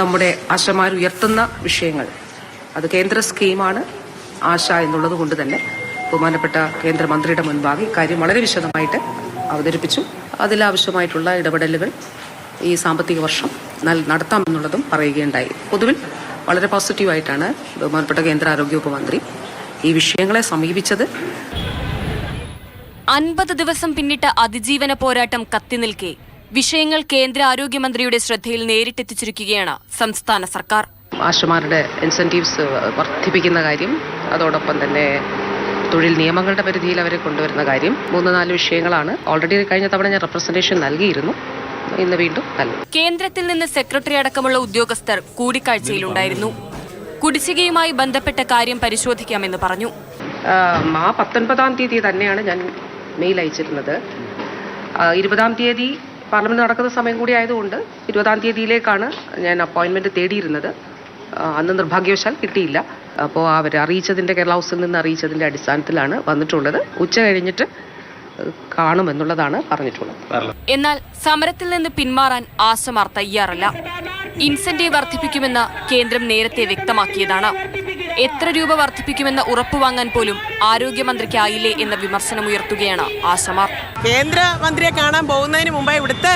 നമ്മുടെ ആശമാർ ഉയർത്തുന്ന വിഷയങ്ങൾ. അത് കേന്ദ്ര സ്കീമാണ് ആശ എന്നുള്ളത് കൊണ്ട് തന്നെ ബഹുമാനപ്പെട്ട കേന്ദ്രമന്ത്രിയുടെ മുൻപാകെ ഇക്കാര്യം വളരെ വിശദമായിട്ട് അവതരിപ്പിച്ചു. അതിലാവശ്യമായിട്ടുള്ള ഇടപെടലുകൾ ഈ സാമ്പത്തിക വർഷം നടത്താമെന്നുള്ളതും പറയുകയുണ്ടായി. പൊതുവിൽ വളരെ പോസിറ്റീവായിട്ടാണ് ബഹുമാനപ്പെട്ട കേന്ദ്ര ആരോഗ്യവകുപ്പ് മന്ത്രി ഈ വിഷയങ്ങളെ സമീപിച്ചത്. അൻപത് ദിവസം പിന്നിട്ട അതിജീവന പോരാട്ടം കത്തിനിൽക്കെ വിഷയങ്ങൾ കേന്ദ്ര ആരോഗ്യമന്ത്രിയുടെ ശ്രദ്ധയിൽ നേരിട്ടെത്തിച്ചിരിക്കുകയാണ് സംസ്ഥാന സർക്കാർ. ആശുമാരുടെ ഇൻസെന്റീവ്സ് വർദ്ധിപ്പിക്കുന്ന കാര്യം അതോടൊപ്പം തന്നെ തൊഴിൽ നിയമങ്ങളുടെ പരിധിയിൽ അവരെ കൊണ്ടുവരുന്ന കാര്യം മൂന്ന് നാല് വിഷയങ്ങളാണ്. ഓൾറെഡി കഴിഞ്ഞ തവണ ഞാൻ റെപ്രസെന്റേഷൻ നൽകിയിരുന്നു. ഇന്ന് വീണ്ടും നൽകും. കേന്ദ്രത്തിൽ നിന്ന് സെക്രട്ടറി അടക്കമുള്ള ഉദ്യോഗസ്ഥർ കൂടിക്കാഴ്ചയിലുണ്ടായിരുന്നു. കുടിശ്ശികയുമായി ബന്ധപ്പെട്ട കാര്യം പരിശോധിക്കാമെന്ന് പറഞ്ഞു. ആം, പത്തൊൻപതാം തീയതി തന്നെയാണ് ഞാൻ മെയിൽ അയച്ചിരുന്നത്. ഇരുപതാം തീയതി പാർലമെന്റ് നടക്കുന്ന സമയം കൂടി ആയതുകൊണ്ട് ഇരുപതാം തീയതിയിലേക്കാണ് ഞാൻ അപ്പോയിന്റ്മെന്റ് തേടിയിരുന്നത്. അന്ന് നിർഭാഗ്യവശാൽ കിട്ടിയില്ല. അപ്പോൾ അവർ അറിയിച്ചതിന്റെ കേരള ഹൗസിൽ നിന്ന് അറിയിച്ചതിന്റെ അടിസ്ഥാനത്തിലാണ് വന്നിട്ടുള്ളത്. ഉച്ച കഴിഞ്ഞിട്ട് കാണുമെന്നുള്ളതാണ് പറഞ്ഞിട്ടുള്ളത്. എന്നാൽ സമരത്തിൽ നിന്ന് പിന്മാറാൻ ആശമാർ തയ്യാറല്ല. ഇൻസെന്റീവ് വർദ്ധിപ്പിക്കുമെന്ന് കേന്ദ്രം നേരത്തെ വ്യക്തമാക്കിയതാണ്. എത്ര രൂപ വർദ്ധിപ്പിക്കുമെന്ന ഉറപ്പുവാങ്ങാൻ പോലും ആരോഗ്യമന്ത്രിക്കായില്ലേ എന്ന വിമർശനമുയർത്തുകയാണ് ആശമാർ കേന്ദ്രമന്ത്രിയെ കാണാൻ പോകുന്നതിന് മുമ്പ് ഇവിടുത്തെ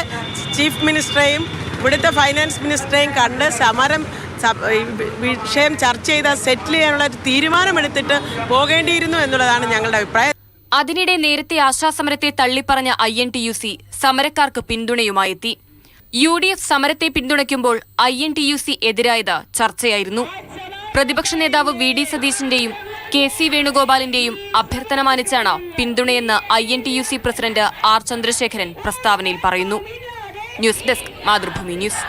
ചീഫ് മിനിസ്റ്ററെയും ഇവിടുത്തെ ഫൈനാൻസ് മിനിസ്റ്ററെയും കണ്ട് സമരം വിഷയം ചർച്ച ചെയ്ത് സെറ്റിൽ ചെയ്യാനുള്ള ഒരു തീരുമാനമെടുത്തിട്ട് പോകേണ്ടിയിരുന്നു എന്നുള്ളതാണ് ഞങ്ങളുടെ അഭിപ്രായം. അതിനിടെ നേരത്തെ ആശാസമരത്തെ തള്ളിപ്പറഞ്ഞ I N T U C സമരക്കാർക്ക് പിന്തുണയുമായെത്തി. യു ഡി എഫ് സമരത്തെ പിന്തുണയ്ക്കുമ്പോൾ I N T U C എതിരായത് ചർച്ചയായിരുന്നു. പ്രതിപക്ഷ നേതാവ് വി ഡി സതീശിന്റെയും കെ സി വേണുഗോപാലിന്റെയും അഭ്യർത്ഥന മാനിച്ചാണ് പിന്തുണയെന്ന് I N T U C president R Chandrasekharan പ്രസ്താവനയിൽ പറയുന്നു. News desk Mathrubhumi news.